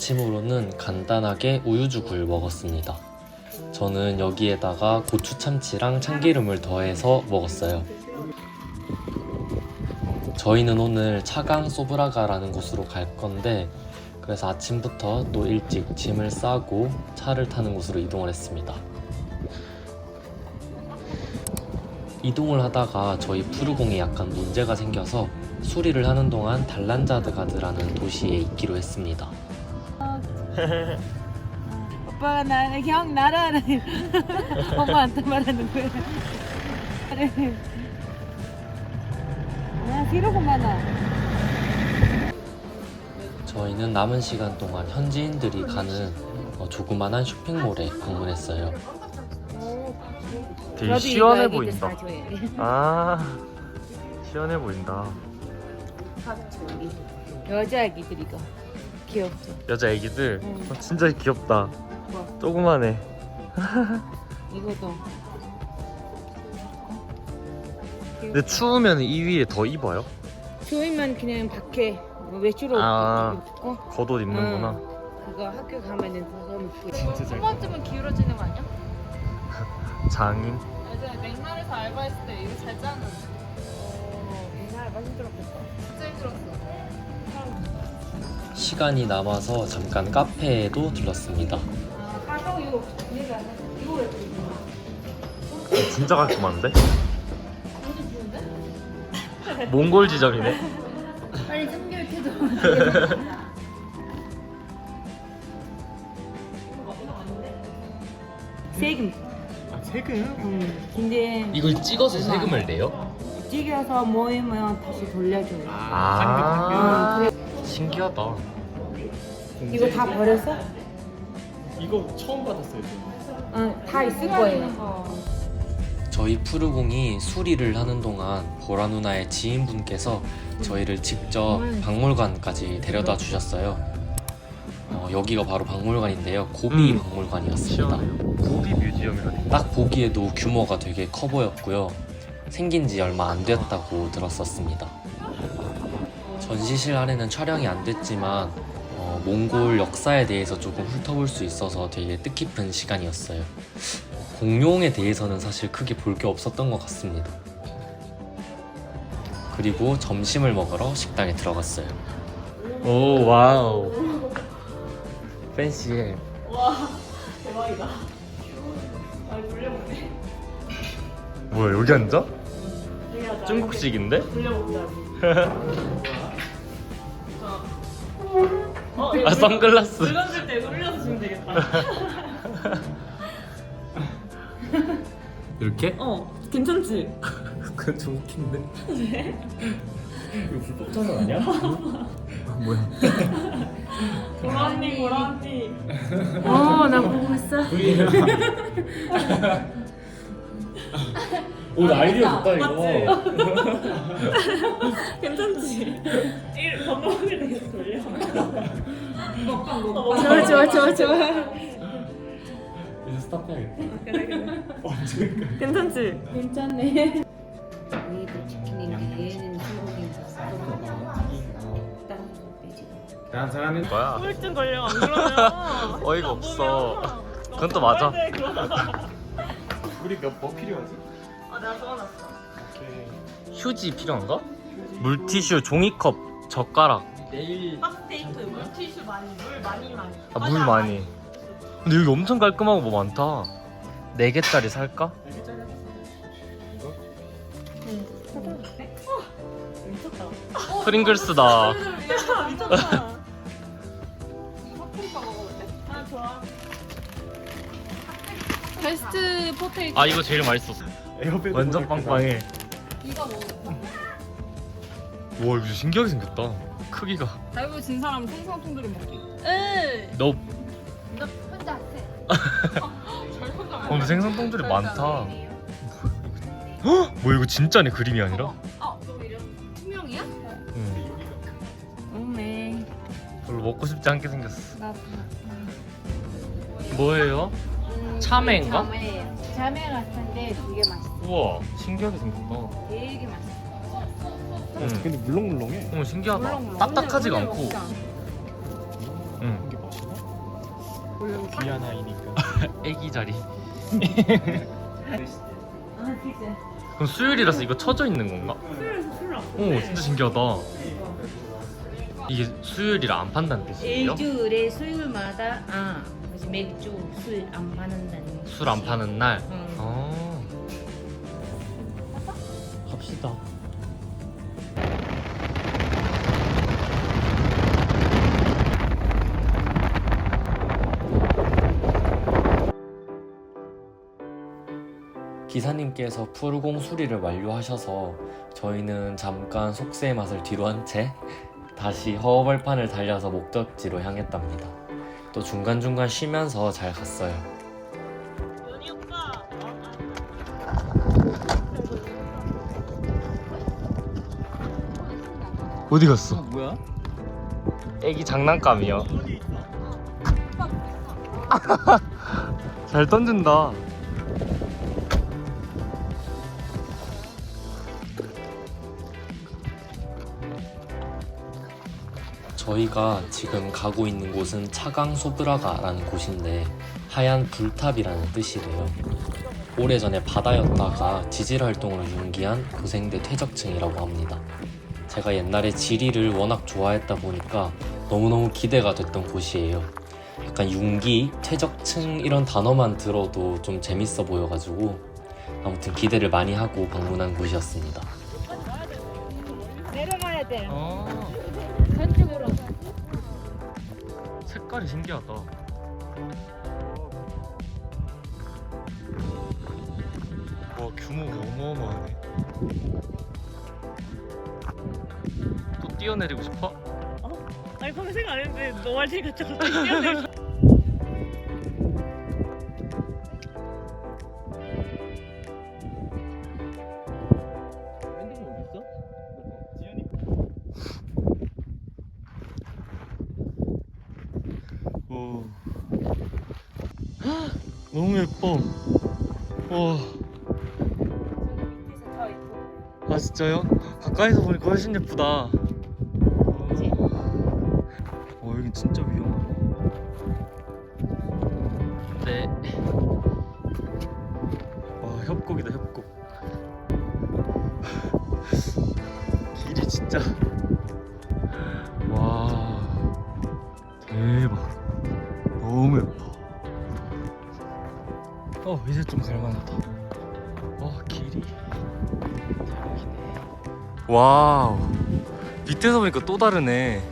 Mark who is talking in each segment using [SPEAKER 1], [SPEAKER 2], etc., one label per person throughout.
[SPEAKER 1] 아침으로는 간단하게 우유죽을 먹었습니다. 저는 여기에다가 고추 참치랑 참기름을 더해서 먹었어요. 저희는 오늘 차강 소브라가라는 곳으로 갈 건데 그래서 아침부터 또 일찍 짐을 싸고 차를 타는 곳으로 이동을 했습니다. 이동을 하다가 저희 푸르공에 약간 문제가 생겨서 수리를 하는 동안 달란자드가드라는 도시에 있기로 했습니다.
[SPEAKER 2] 오빠가 나 기억나라는 엄마한테 말하는 거야. 아, 나.
[SPEAKER 1] 저희는 남은 시간 동안 현지인들이 가는 어, 조그만한 쇼핑몰에 방문했어요.
[SPEAKER 3] 되게 시원해 보인다. 아 시원해 보인다.
[SPEAKER 2] 여자 아기들 이거 귀엽죠?
[SPEAKER 3] 여자 애기들
[SPEAKER 2] 응.
[SPEAKER 3] 어, 진짜 귀엽다.
[SPEAKER 2] 뭐
[SPEAKER 3] 조그만해.
[SPEAKER 2] 이것도
[SPEAKER 3] 근데 추우면 이 위에 더 입어요?
[SPEAKER 2] 조이만 그냥 밖에 외출로
[SPEAKER 3] 아.
[SPEAKER 2] 입고
[SPEAKER 3] 겉옷 입는구나.
[SPEAKER 2] 그거 학교 가면은 그거 입고
[SPEAKER 3] 진짜 잘.
[SPEAKER 4] 번쯤은 기울어지는 거 아니야?
[SPEAKER 3] 장인.
[SPEAKER 4] 예전에 맥날에서 알바했을 때 이거 잘 짜는
[SPEAKER 1] 시간이 남아서 잠깐 카페에도 들렀습니다.
[SPEAKER 2] 왜
[SPEAKER 3] 진짜 깔끔한데? 몽골 지점이네.
[SPEAKER 2] 빨리 테도 세금
[SPEAKER 3] 아 세금?
[SPEAKER 2] 음, 근데
[SPEAKER 1] 이걸 찍어서 세금을 내요?
[SPEAKER 2] 찍어서 모이면 다시 돌려줘요
[SPEAKER 3] 아
[SPEAKER 2] 음, 그래.
[SPEAKER 3] 신기하다.
[SPEAKER 2] 이거 다 버렸어?
[SPEAKER 3] 이거 처음 받았어요.
[SPEAKER 2] 어, 다 있을 거예요
[SPEAKER 1] 저희 푸르공이 수리를 하는 동안 보라 누나의 지인분께서 저희를 직접 박물관까지 데려다 주셨어요. 어, 여기가 바로 박물관인데요. 고비
[SPEAKER 3] 음.
[SPEAKER 1] 박물관이었습니다.
[SPEAKER 3] 고비 뮤지엄이라니.
[SPEAKER 1] 딱 보기에도 규모가 되게 커 보였고요. 생긴 지 얼마 안 됐다고 들었었습니다. 전시실 안에는 촬영이 안 됐지만 어, 몽골 역사에 대해서 조금 훑어볼 수 있어서 되게 뜻깊은 시간이었어요. 공룡에 대해서는 사실 크게 볼 게 없었던 것 같습니다. 그리고 점심을 먹으러 식당에 들어갔어요.
[SPEAKER 3] 오 와우. 팬시해.
[SPEAKER 4] 대박이다 아니 돌려보네
[SPEAKER 3] 뭐야 여기 앉아? 중국식인데?
[SPEAKER 4] 돌려본다 고 어,
[SPEAKER 3] 아 선글라스.
[SPEAKER 4] 물 던질 때 돌려서 주면 되겠다
[SPEAKER 1] 이렇게?
[SPEAKER 4] 어 괜찮지?
[SPEAKER 1] 그건 좀 웃긴데. 이거 불법 촬영 아니야? 뭐야?
[SPEAKER 4] 고라니 고라니
[SPEAKER 2] 어 나 보고 있어
[SPEAKER 1] 오늘 아이디어 좋다
[SPEAKER 4] 맞지? 괜찮지? 일 건너게 되겠어 돌려 먹방 먹방
[SPEAKER 2] 좋아 좋아 좋아 좋아
[SPEAKER 1] 이제 스탑해야겠다.
[SPEAKER 4] 그래 그래 괜찮지?
[SPEAKER 2] 괜찮네 얘도 치킨인데 얘는 소고기인데 다른 거 빼지
[SPEAKER 3] 뭐야?
[SPEAKER 4] 우울증 걸려 안 그러면
[SPEAKER 3] 어이가 없어. 그건 또 맞아.
[SPEAKER 5] 우리 몇뭐 필요하지?
[SPEAKER 4] 아 내가 써놨어
[SPEAKER 3] 휴지 필요한가? 물티슈, 종이컵, 젓가락.
[SPEAKER 4] 팝테이프 물티슈 많이 물 많이 많이
[SPEAKER 3] 아, 물 많이. 근데 여기 엄청 깔끔하고 뭐 많다. 4개짜리 살까?
[SPEAKER 4] 미쳤다
[SPEAKER 3] 프링글스다.
[SPEAKER 4] 미쳤다 먹어볼래? 아 베스트 포테이토
[SPEAKER 3] 아 이거 제일 맛있었어.
[SPEAKER 5] 에어백
[SPEAKER 3] 완전 빵빵해.
[SPEAKER 4] 이거 먹어
[SPEAKER 3] 와 이거 신기하게 생겼다. 크기가.
[SPEAKER 4] 달고 진 사람 통상통들이 먹기 에이 너너 혼자 해 혼자
[SPEAKER 3] 어, 근데 생선 통들이 많다. 헉! 뭐 이거 진짜네 그림이 아니라?
[SPEAKER 4] 아 너무 이런 투명이야?
[SPEAKER 3] 응.
[SPEAKER 2] 어메
[SPEAKER 3] 별로 먹고 싶지 않게 생겼어.
[SPEAKER 2] 나도
[SPEAKER 3] 뭐예요? 참외인가?
[SPEAKER 2] 참외 참외 같은데 되게 맛있어
[SPEAKER 3] 우와 신기하게 생겼다.
[SPEAKER 2] 되게 맛있어
[SPEAKER 3] 응.
[SPEAKER 5] 근데 물렁물렁해
[SPEAKER 3] 어 신기하다.
[SPEAKER 2] 물렁물렁.
[SPEAKER 3] 딱딱하지가
[SPEAKER 2] 오늘-
[SPEAKER 3] 않고.
[SPEAKER 2] 오늘 진짜.
[SPEAKER 3] 응.
[SPEAKER 5] 귀한 아이니까.
[SPEAKER 3] 애기 자리.
[SPEAKER 4] 아 진짜.
[SPEAKER 3] 그럼 수요일이라서 이거 쳐져 있는 건가?
[SPEAKER 4] 술에서 술 나.
[SPEAKER 3] 오 진짜 신기하다. 이게 수요일이라 안 판다는 뜻이에요?
[SPEAKER 6] 일주일에 수요일마다 아 그래서 맥주 술 안 파는다는
[SPEAKER 3] 술안 파는 날.
[SPEAKER 6] 응.
[SPEAKER 3] 어. 갑시다.
[SPEAKER 1] 기사님께서 푸르공 수리를 완료하셔서 저희는 잠깐 속세의 맛을 뒤로한 채 다시 허허벌판을 달려서 목적지로 향했답니다. 또 중간중간 쉬면서 잘 갔어요.
[SPEAKER 3] 어디 갔어?
[SPEAKER 5] 뭐야?
[SPEAKER 3] 애기 장난감이요. 잘 던진다.
[SPEAKER 1] 저희가 지금 가고 있는 곳은 차강소브라가라는 곳인데 하얀 불탑이라는 뜻이래요. 오래전에 바다였다가 지질 활동으로 융기한 고생대 퇴적층이라고 합니다. 제가 옛날에 지리를 워낙 좋아했다 보니까 너무너무 기대가 됐던 곳이에요. 약간 융기, 퇴적층 이런 단어만 들어도 좀 재밌어 보여가지고 아무튼 기대를 많이 하고 방문한 곳이었습니다.
[SPEAKER 2] 내려가야 돼.
[SPEAKER 3] 어. 색깔이 신기하다. 와 규모가 어마어마하네. 또 뛰어내리고 싶어?
[SPEAKER 4] 아니 그런 생각 안 했는데 너말 테니까 저 갑자기 뛰어내.
[SPEAKER 5] 핸드폰 어디 있어?
[SPEAKER 3] 오. 너무 예뻐. 와. 아 진짜요? 가까이서 보니까 훨씬 예쁘다. 와 여긴 진짜 위험하네. 네. 와 협곡이다 협곡. 길이 진짜. 어 이제 좀 갈만하다. 와 길이. 와우 밑에서 보니까 또 다르네.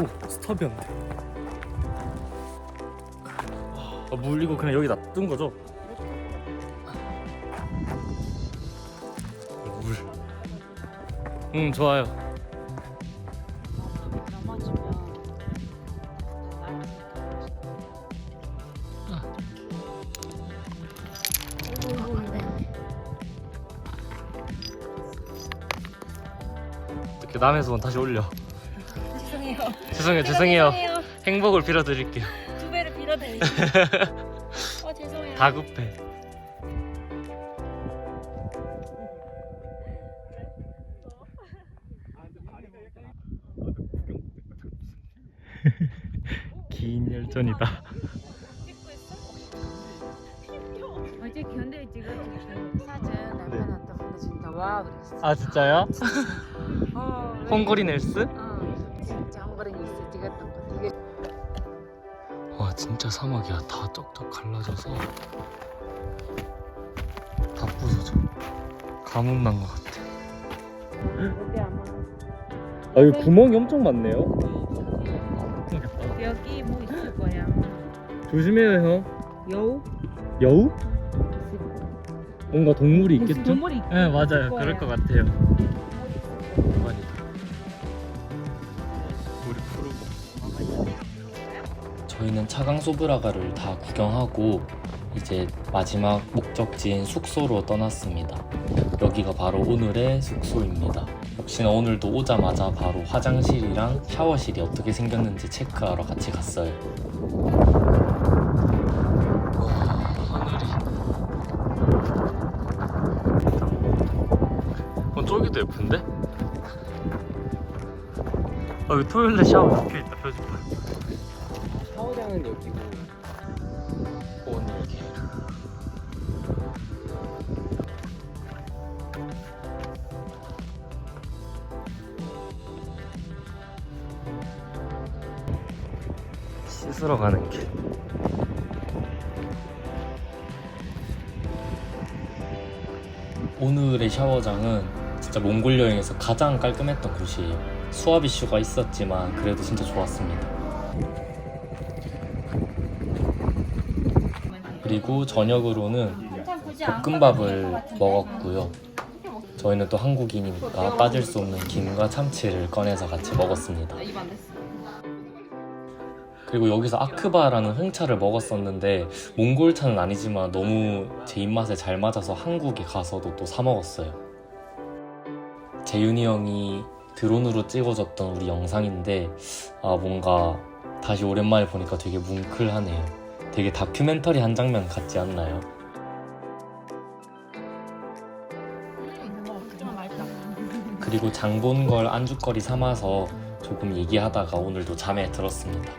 [SPEAKER 3] 오, 스탑이 안 돼. 아, 물 이거 그냥 여기 놔둔 거죠? 물. 응, 좋아요. 이렇게 남에서 다시 올려.
[SPEAKER 6] 죄송해요
[SPEAKER 3] 죄송해요, 죄송해요. 행복을 빌어드릴게요.
[SPEAKER 6] 두 배를 빌어드리고 어 죄송해요
[SPEAKER 3] 다급해. 긴 열전이다.
[SPEAKER 2] 어제 견대 찍었을 때 사진 남편한테 보내 진짜 와 그랬어.
[SPEAKER 3] 아 진짜요?
[SPEAKER 2] 어, 왜-
[SPEAKER 3] 헝거리 넬스?
[SPEAKER 2] 진짜
[SPEAKER 3] 사막이야. 다 쩍쩍 갈라져서 다 부서져. 가뭄 난것 같아.
[SPEAKER 2] 아
[SPEAKER 3] 여기 구멍이 엄청 많네요.
[SPEAKER 2] 여기 뭐 있을 거야.
[SPEAKER 3] 조심해요 형.
[SPEAKER 2] 여우?
[SPEAKER 3] 여우? 뭔가 동물이 있겠죠?
[SPEAKER 2] 동물이 있
[SPEAKER 3] 네 맞아요. 그럴 것 같아요.
[SPEAKER 1] 저희는 차강소브라가를 다 구경하고 이제 마지막 목적지인 숙소로 떠났습니다. 여기가 바로 오늘의 숙소입니다. 역시나 오늘도 오자마자 바로 화장실이랑 샤워실이 어떻게 생겼는지 체크하러 같이 갔어요.
[SPEAKER 3] 어, 저기도 예쁜데? 아, 토요일에 샤워 박혀있다, 표지판.
[SPEAKER 1] 샤워장은 여기고 오늘 게
[SPEAKER 3] 씻으러 가는 길.
[SPEAKER 1] 오늘의 샤워장은 진짜 몽골 여행에서 가장 깔끔했던 곳이에요. 수압 이슈가 있었지만 그래도 진짜 좋았습니다. 그리고 저녁으로는 볶음밥을 먹었고요. 저희는 또 한국인이니까 빠질 수 없는 김과 참치를 꺼내서 같이 먹었습니다. 그리고 여기서 아크바라는 홍차를 먹었었는데 몽골차는 아니지만 너무 제 입맛에 잘 맞아서 한국에 가서도 또 사 먹었어요. 재윤이 형이 드론으로 찍어줬던 우리 영상인데 아 뭔가 다시 오랜만에 보니까 되게 뭉클하네요. 되게 다큐멘터리 한 장면 같지 않나요? 그리고 장 본 걸 안주거리 삼아서 조금 얘기하다가 오늘도 잠에 들었습니다.